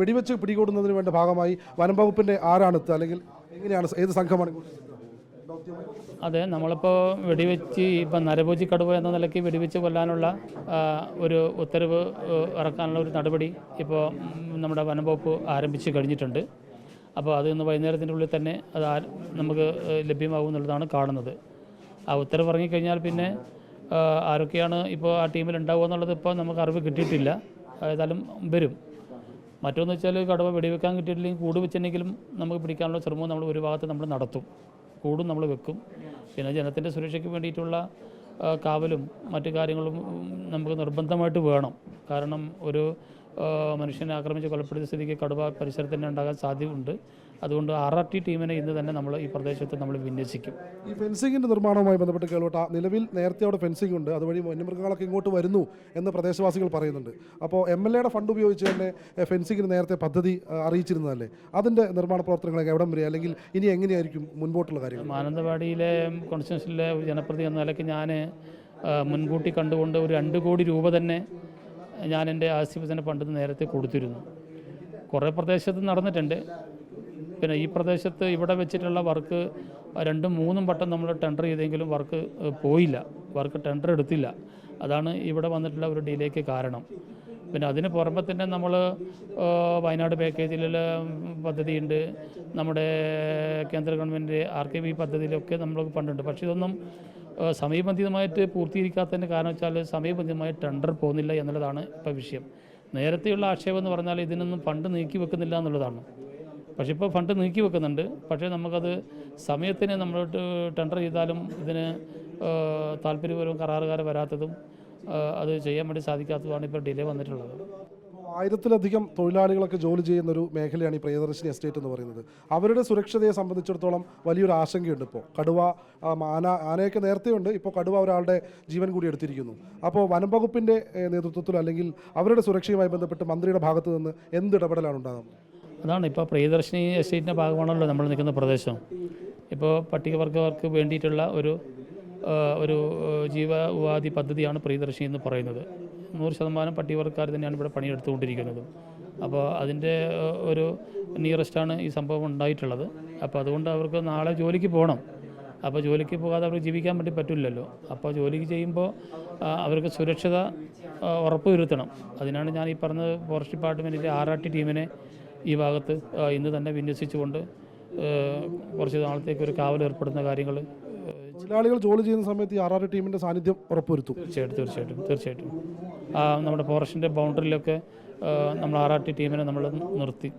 വെടിവെച്ച് പിടികൂടുന്നതിന് വേണ്ട ഭാഗമായി വനം വകുപ്പിന്റെ ആരാണ് എത്തുക അല്ലെങ്കിൽ എങ്ങനെയാണ് ഏത് സംഘമാണ്? അതെ നമ്മളിപ്പോൾ വെടിവെച്ച് ഇപ്പം നരഭോജി കടുവ എന്ന നിലയ്ക്ക് വെടിവെച്ച് കൊല്ലാനുള്ള ഒരു ഉത്തരവ് ഇറക്കാനുള്ള ഒരു നടപടി ഇപ്പോൾ നമ്മുടെ വനംവകുപ്പ് ആരംഭിച്ച് കഴിഞ്ഞിട്ടുണ്ട്. അപ്പോൾ അത് ഇന്ന് വൈകുന്നേരത്തിന്റെ ഉള്ളിൽ തന്നെ അത് നമുക്ക് ലഭ്യമാകും എന്നുള്ളതാണ് കാണുന്നത്. ആ ഉത്തരവ് ഇറങ്ങിക്കഴിഞ്ഞാൽ പിന്നെ ആരൊക്കെയാണ് ഇപ്പോൾ ആ ടീമിൽ ഉണ്ടാവുക എന്നുള്ളത് ഇപ്പോൾ നമുക്ക് അറിവ് കിട്ടിയിട്ടില്ല. ഏതായാലും വരും. മറ്റൊന്ന് വെച്ചാൽ കടുവ വെടിവെക്കാൻ കിട്ടിയിട്ടില്ലെങ്കിൽ കൂട് വെച്ചിട്ടുണ്ടെങ്കിലും നമുക്ക് പിടിക്കാനുള്ള ശ്രമവും നമ്മൾ ഒരു ഭാഗത്ത് നമ്മൾ നടത്തും. കൂടും നമ്മൾ വെക്കും. പിന്നെ ജനത്തിന്റെ സുരക്ഷയ്ക്ക് വേണ്ടിയിട്ടുള്ള കാവലും മറ്റു കാര്യങ്ങളും നമുക്ക് നിർബന്ധമായിട്ട് വേണം. കാരണം ഒരു മനുഷ്യനെ ആക്രമിച്ച് കൊലപ്പെടുത്തിയ സ്ഥിതിക്ക് കടുവ പരിസരത്ത് തന്നെ ഉണ്ടാകാൻ സാധ്യതയുണ്ട്. അതുകൊണ്ട് ആർ ആർ ടി ടീമിനെ ഇന്ന് തന്നെ നമ്മൾ ഈ പ്രദേശത്ത് നമ്മൾ വിന്യസിക്കും. ഈ ഫെൻസിങ്ങിന്റെ നിർമ്മാണവുമായി ബന്ധപ്പെട്ട് കേൾവട്ട നിലവിൽ നേരത്തെ അവിടെ ഫെൻസിംഗ് ഉണ്ട് അതുവഴി വന്യമൃഗങ്ങളൊക്കെ ഇങ്ങോട്ട് വരുന്നു എന്ന് പ്രദേശവാസികൾ പറയുന്നുണ്ട്. അപ്പോൾ എം എൽ എയുടെ ഫണ്ട് ഉപയോഗിച്ച് തന്നെ ഫെൻസിങ്ങിന് നേരത്തെ പദ്ധതി അറിയിച്ചിരുന്നതല്ലേ? അതിന്റെ നിർമ്മാണ പ്രവർത്തനങ്ങളൊക്കെ എവിടം വരെ അല്ലെങ്കിൽ ഇനി എങ്ങനെയായിരിക്കും മുൻപോട്ടുള്ള കാര്യങ്ങൾ? മാനന്തവാടിയിലെ കോൺസ്റ്റിറ്റ്യൂഷനിലെ ഒരു ജനപ്രതി എന്ന നിലയ്ക്ക് ഞാൻ മുൻകൂട്ടി കണ്ടുകൊണ്ട് ഒരു രണ്ട് കോടി രൂപ തന്നെ ഞാൻ എന്റെ ആസ്തിപസന പണ്ട് നേരത്തെ കൊടുത്തിരുന്നു. കുറേ പ്രദേശത്ത് നടന്നിട്ടുണ്ട്. പിന്നെ ഈ പ്രദേശത്ത് ഇവിടെ വെച്ചിട്ടുള്ള വർക്ക് രണ്ടും മൂന്നും വട്ടം നമ്മൾ ടെൻഡർ ചെയ്തെങ്കിലും വർക്ക് പോയില്ല. വർക്ക് ടെൻഡർ എടുത്തില്ല. അതാണ് ഇവിടെ വന്നിട്ടുള്ള ഒരു ഡിലേക്ക് കാരണം. പിന്നെ അതിന് പുറമെ തന്നെ നമ്മൾ വയനാട് പാക്കേജിലുള്ള പദ്ധതിയുണ്ട്. നമ്മുടെ കേന്ദ്ര ഗവൺമെന്റ് ആർ കെ വി പദ്ധതിയിലൊക്കെ നമ്മൾ പണ്ടുണ്ട്. പക്ഷേ ഇതൊന്നും സമയബന്ധിതമായിട്ട് പൂർത്തീകരിക്കാത്തതിന്റെ കാരണം വെച്ചാൽ സമയബന്ധിതമായി ടെൻഡർ പോകുന്നില്ല എന്നുള്ളതാണ് ഇപ്പോൾ വിഷയം. നേരത്തെയുള്ള ആക്ഷേപം എന്ന് പറഞ്ഞാൽ ഇതിനൊന്നും ഫണ്ട് നീക്കി വെക്കുന്നില്ല എന്നുള്ളതാണ്. പക്ഷേ ഇപ്പോൾ ഫണ്ട് നീക്കി വെക്കുന്നുണ്ട്. പക്ഷേ നമുക്കത് സമയത്തിന് നമ്മൾ ടെൻഡർ ചെയ്താലും ഇതിന് താല്പര്യപൂർവം കരാറുകാർ വരാത്തതും അത് ചെയ്യാൻ വേണ്ടി സാധിക്കാത്തതുമാണ് ഇപ്പോൾ ഡിലേ വന്നിട്ടുള്ളത്. ആയിരത്തിലധികം തൊഴിലാളികളൊക്കെ ജോലി ചെയ്യുന്ന ഒരു മേഖലയാണ് ഈ പ്രിയദർശിനി എസ്റ്റേറ്റ് എന്ന് പറയുന്നത്. അവരുടെ സുരക്ഷതയെ സംബന്ധിച്ചിടത്തോളം വലിയൊരു ആശങ്കയുണ്ട് ഇപ്പോൾ. കടുവ ആന ആനയൊക്കെ നേരത്തെ ഉണ്ട് ഇപ്പോൾ കടുവ ഒരാളുടെ ജീവൻ കൂടി എടുത്തിരിക്കുന്നു. അപ്പോൾ വനം വകുപ്പിന്റെ ഏഹ്, നേതൃത്വത്തിലോ അല്ലെങ്കിൽ അവരുടെ സുരക്ഷയുമായി ബന്ധപ്പെട്ട് മന്ത്രിയുടെ ഭാഗത്ത് നിന്ന് എന്ത് ഇടപെടലാണ് ഉണ്ടാകുന്നത്? അതാണ് ഇപ്പോൾ പ്രിയദർശിനി എസ്റ്റേറ്റിന്റെ ഭാഗമാണല്ലോ നമ്മൾ നിൽക്കുന്ന പ്രദേശം. ഇപ്പോൾ പട്ടികവർഗവർക്ക് വേണ്ടിയിട്ടുള്ള ഒരു ഒരു ആ, ജീവ ഉപാധി പദ്ധതിയാണ് പ്രിയദർശിനി എന്ന് പറയുന്നത്. നൂറ് ശതമാനം പട്ടികവർഗക്കാർ തന്നെയാണ് ഇവിടെ പണിയെടുത്തുകൊണ്ടിരിക്കുന്നത്. അപ്പോൾ അതിന്റെ ഒരു നിയറസ്റ്റാണ് ഈ സംഭവം ഉണ്ടായിട്ടുള്ളത്. അപ്പോൾ അതുകൊണ്ട് അവർക്ക് നാളെ ജോലിക്ക് പോകണം. അപ്പോൾ ജോലിക്ക് പോകാതെ അവർക്ക് ജീവിക്കാൻ വേണ്ടി പറ്റില്ലല്ലോ. അപ്പോൾ ജോലിക്ക് ചെയ്യുമ്പോൾ അവർക്ക് സുരക്ഷിത ഉറപ്പ് ഉറപ്പുവരുത്തണം അതിനാണ് ഞാൻ ഈ പറഞ്ഞത് ഫോറസ്റ്റ് ഡിപ്പാർട്ട്മെന്റിന്റെ ആർ ആർ ടി ടീമിനെ ഈ ഭാഗത്ത് ഇന്ന് തന്നെ വിന്യസിച്ചുകൊണ്ട് കുറച്ച് നാളത്തേക്ക് ഒരു കാവൽ ഏർപ്പെടുന്ന കാര്യങ്ങൾ തൊഴിലാളികൾ ജോലി ചെയ്യുന്ന സമയത്ത് ഈ ആർ ആർ ടീമിന്റെ സാന്നിധ്യം ഉറപ്പുവരുത്തും. തീർച്ചയായിട്ടും തീർച്ചയായിട്ടും തീർച്ചയായിട്ടും. നമ്മുടെ ഫോറസ്റ്റിന്റെ ബൗണ്ടറിയിലൊക്കെ നമ്മൾ ആർ ആർ ടി ടീമിനെ നമ്മൾ നിർത്തി.